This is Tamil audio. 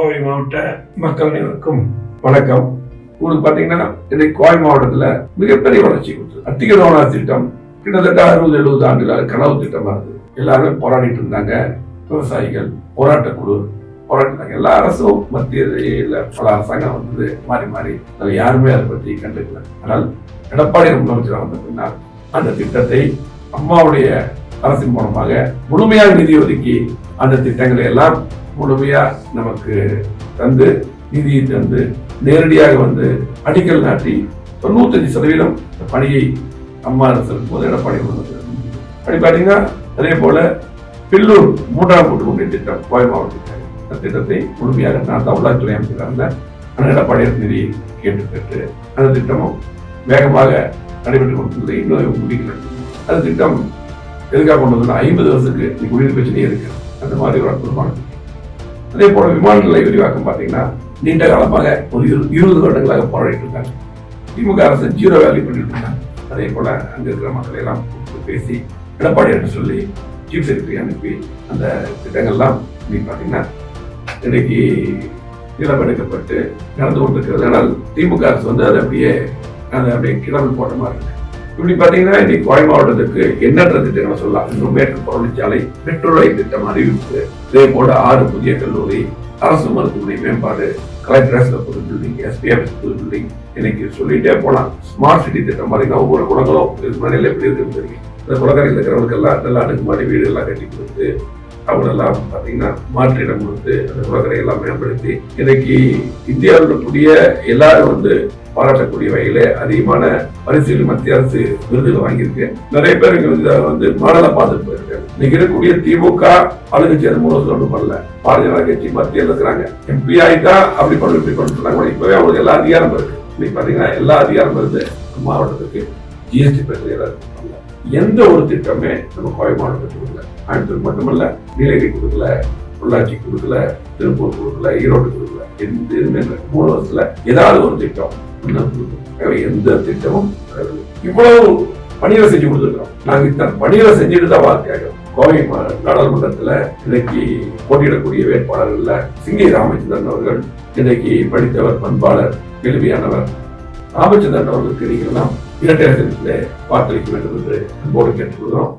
கோவை மாவட்ட மக்கள் அனைவருக்கும் வணக்கம். உங்களுக்கு பாத்தீங்கன்னா இன்னைக்கு கோவை மாவட்டத்துல மிகப்பெரிய வளர்ச்சி கொடுத்தது அத்திக தவணார் திட்டம் கிட்டத்தட்ட அறுபது எழுபது ஆண்டுகளாக கனவு திட்டமா இருந்தது எல்லாருமே போராடிட்டு இருந்தாங்க. விவசாயிகள் போராட்ட குழு போராட்டினாங்க எல்லா அரசும் மத்தியில் பல அரசாங்கம் வந்தது மாறி மாறி அதில் யாருமே அதை பற்றி கண்டுக்கல. ஆனால் எடப்பாடி முதலமைச்சராக வந்த பின்னால் அந்த திட்டத்தை அம்மாவுடைய அரசின் மூலமாக முழுமையாக நிதி ஒதுக்கி அந்த திட்டங்களை எல்லாம் முழுமையா நமக்கு தந்து நிதியை தந்து நேரடியாக வந்து அடிக்கல் நாட்டி தொண்ணூத்தஞ்சு சதவீதம் இந்த பணியை அம்மா அரசு போது எடப்பாடி அப்படி பார்த்தீங்கன்னா அதே போல பில்லூர் மூன்றாம் கூட்டுக்குடி திட்டம் கோவை மாவட்டத்தில் அந்த திட்டத்தை முழுமையாக நான் தான் அமைச்சராக இருந்தேன். அந்த எடப்பாடி நிதி கேட்டு பெற்று அந்த திட்டமும் வேகமாக நடைபெற்று கொண்டிருந்தது இன்னும் முடிக்கிறது அந்த திட்டம் எதுக்காக கொண்டு வந்தோம்னா ஐம்பது வருஷத்துக்கு நீ குடிநீர் பிரச்சனையே இருக்கு. அந்த மாதிரி ஒரு அற்புதமான அதே போல விமான நிலைய விரிவாக்கம் பார்த்தீங்கன்னா நீண்ட காலமாக ஒரு இரு- இருபது வருடங்களாக போராடிட்டு இருக்காங்க. திமுக அரசு ஜீரோ வேல்யூ பண்ணிட்டு இருக்காங்க. அதே போல அங்கே இருக்கிற மக்களை எல்லாம் பேசி எடப்பாடி என்று சொல்லி சீஃப் செக்ரட்டரி அனுப்பி அந்த திட்டங்கள்லாம் இன்னைக்கு பார்த்தீங்கன்னா இன்னைக்கு நிலம் எடுக்கப்பட்டு நடந்து கொண்டிருக்கிறது. ஆனால் திமுக அரசு வந்து அதை அப்படியே அதை அப்படியே கிளம்பு போட்ட மாதிரி இருக்கு. இப்படி பார்த்தீங்கன்னா இன்னைக்கு கோவை மாவட்டத்துக்கு எண்ணற்ற திட்டங்கள் சொல்லலாம். இன்னும் மேற்கு பழனிச்சாலை மெட்ரோ ரயில் திட்டம் அறிவிப்பு. இதே போல ஆறு புதிய கல்லூரி அரசு மருத்துவமனை மேம்பாடு கலெக்டர் புது பில்டிங் எஸ்பிஎஃப் புது பில்டிங் இன்னைக்கு சொல்லிட்டே போலாம். ஸ்மார்ட் சிட்டி திட்டம் பார்த்தீங்கன்னா ஒவ்வொரு குளங்களும் இதுக்கு முன்னாடி எப்படி இருக்குன்னு தெரியும்? இந்த குளக்கரையில் இருக்கிறவங்களுக்கு எல்லாம் நல்ல அடுக்குமாடி வீடு எல்லாம் கட்டி கொடுத்து அவங்களெல்லாம் பார்த்தீங்கன்னா மாற்றிடம் கொடுத்து அந்த குளக்கரை எல்லாம் மேம்படுத்தி இன்னைக்கு இந்தியாவில் இருக்கக்கூடிய எல்லாரும் வந்து பாராட்டக்கூடிய வகையில அதிகமான பரிசுகள் மத்திய அரசு விருதுகள் வாங்கியிருக்கு. நிறைய பேர் இங்க வந்து வந்து மாடலா பார்த்துட்டு போயிருக்காங்க. இன்னைக்கு இருக்கக்கூடிய திமுக ஆளுங்கட்சி அது மூலம் சொல்ல பண்ணல. பாரதிய ஜனதா கட்சி மத்தியில் இருக்கிறாங்க. எம்பி ஆயிட்டா அப்படி பண்ணு இப்படி பண்ணிட்டு சொன்னாங்க. இப்பவே அவங்களுக்கு எல்லா அதிகாரம் இருக்கு. இன்னைக்கு பாத்தீங்கன்னா எல்லா அதிகாரம் இருந்து மாவட்டத்துக்கு ஜிஎஸ்டி பிரச்சனை எந்த ஒரு திட்டமே நம்ம கோவை மாவட்டத்துக்கு கொடுக்கல. கோயம்புத்தூர் மட்டுமல்ல நீலகிரி கொடுக்கல பொள்ளாச்சி கொடுக்கல திருப்பூர் கொடுக்கல ஈரோடு கொடுக்கல. மூணு வருஷத்துல ஏதாவது ஒரு திட்டம் எந்த திட்டமும் இவ்வளவு பணிகளை செஞ்சு கொடுத்துருக்கோம் நாங்க இத்தனை பணிகளை செஞ்சுட்டு தான் வாக்காகிறோம் கோவை மா- நாடாளுமன்றத்துல இன்னைக்கு போட்டியிடக்கூடிய வேட்பாளர்கள்ல சிங்கை ராமச்சந்திரன் அவர்கள் இன்னைக்கு படித்தவர் பண்பாளர் கேள்வியானவர் ராமச்சந்திரன் அவர்களுக்கு நீங்கள்லாம் இரட்டை வாக்களிக்க வேண்டும் என்று அன்போடு கேட்டுக்கொள்கிறோம்.